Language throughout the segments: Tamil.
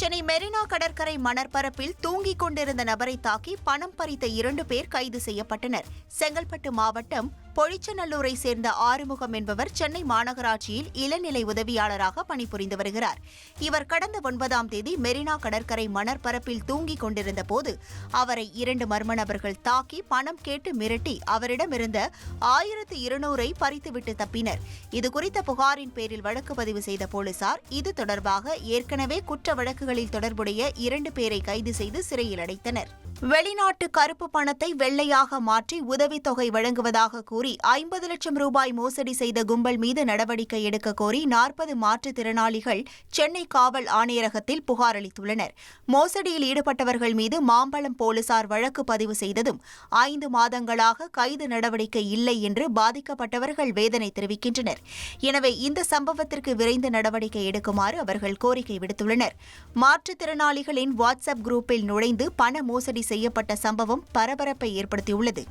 சென்னை மெரினா கடற்கரை மணற்பரப்பில் தூங்கிக் கொண்டிருந்த நபரை தாக்கி பணம் பறித்த இரண்டு பேர் கைது செய்யப்பட்டனர். செங்கல்பட்டு மாவட்டம் பொழிச்சநல்லூரை சேர்ந்த ஆறுமுகம் என்பவர் சென்னை மாநகராட்சியில் இளநிலை உதவியாளராக பணிபுரிந்து வருகிறார். இவர் கடந்த ஒன்பதாம் தேதி மெரினா கடற்கரை மணற்பரப்பில் தூங்கிக் கொண்டிருந்த போது அவரை இரண்டு மர்ம நபர்கள் தாக்கி பணம் கேட்டு மிரட்டி அவரிடமிருந்த ஆயிரத்து இருநூறை பறித்துவிட்டு தப்பினர். இதுகுறித்த புகாரின் பேரில் வழக்கு பதிவு செய்த போலீசார் இது தொடர்பாக ஏற்கனவே குற்ற வழக்குகளில் தொடர்புடைய இரண்டு பேரை கைது செய்து சிறையில் அடைத்தனர். வெளிநாட்டு கருப்பு பணத்தை வெள்ளையாக மாற்றி உதவித்தொகை வழங்குவதாக கூறி ஐம்பது லட்சம் ரூபாய் மோசடி செய்த கும்பல் மீது நடவடிக்கை எடுக்க கோரி நாற்பது மாற்றுத்திறனாளிகள் சென்னை காவல் ஆணையரகத்தில் புகார் அளித்துள்ளனர். மோசடியில் ஈடுபட்டவர்கள் மீது மாம்பழம் போலீசார் வழக்கு பதிவு செய்ததும் ஐந்து மாதங்களாக கைது நடவடிக்கை இல்லை என்று பாதிக்கப்பட்டவர்கள் வேதனை தெரிவிக்கின்றனர். எனவே இந்த சம்பவத்திற்கு விரைந்து நடவடிக்கை எடுக்குமாறு அவர்கள் கோரிக்கை விடுத்துள்ளனர். மாற்றுத்திறனாளிகளின் வாட்ஸ்அப் குரூப்பில் நுழைந்து பண மோசடி செய்யப்பட்ட சம்பவம் பரபரப்பை ஏற்படுத்தியுள்ளது.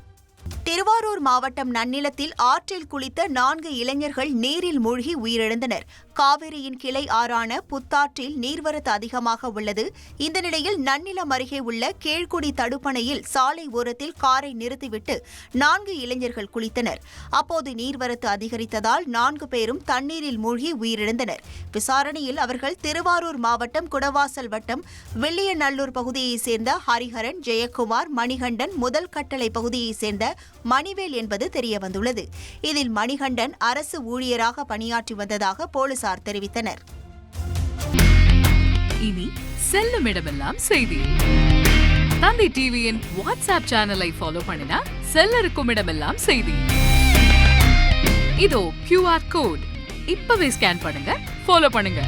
திருவாரூர் மாவட்டம் நன்னிலத்தில் ஆற்றில் குளித்த நான்கு இளைஞர்கள் நீரில் மூழ்கி உயிரிழந்தனர். காவிரியின் கிளை ஆறான புத்தாற்றில் நீர்வரத்து அதிகமாக உள்ளது. இந்த நிலையில் நன்னிலம் அருகே உள்ள கீழ்குடி தடுப்பணையில் சாலை ஓரத்தில் காரை நிறுத்திவிட்டு நான்கு இளைஞர்கள் குளித்தனர். அப்போது நீர்வரத்து அதிகரித்ததால் நான்கு பேரும் தண்ணீரில் மூழ்கி உயிரிழந்தனர். விசாரணையில் அவர்கள் திருவாரூர் மாவட்டம் குடவாசல் வட்டம் வில்லியநல்லூர் பகுதியைச் சேர்ந்த ஹரிஹரன் ஜெயக்குமார் மணிகண்டன் முதல் கட்டளை பகுதியைச் சேர்ந்த மணிவேல் என்பது தெரியவந்துள்ளது. இதில் மணிகண்டன் அரசு ஊழியராக பணியாற்றி வந்ததாக போலீசார் தெரிவித்தனர். இனி செல்லும் இடமெல்லாம் செய்தி. தந்தி டிவியின் வாட்ஸ்அப் சேனலை ஃபாலோ பண்ணினா செல்ல இருக்கும் இடமெல்லாம் செய்தி. இதோ கியூஆர் கோட் இப்பவே ஸ்கேன் பண்ணுங்க ஃபாலோ பண்ணுங்க.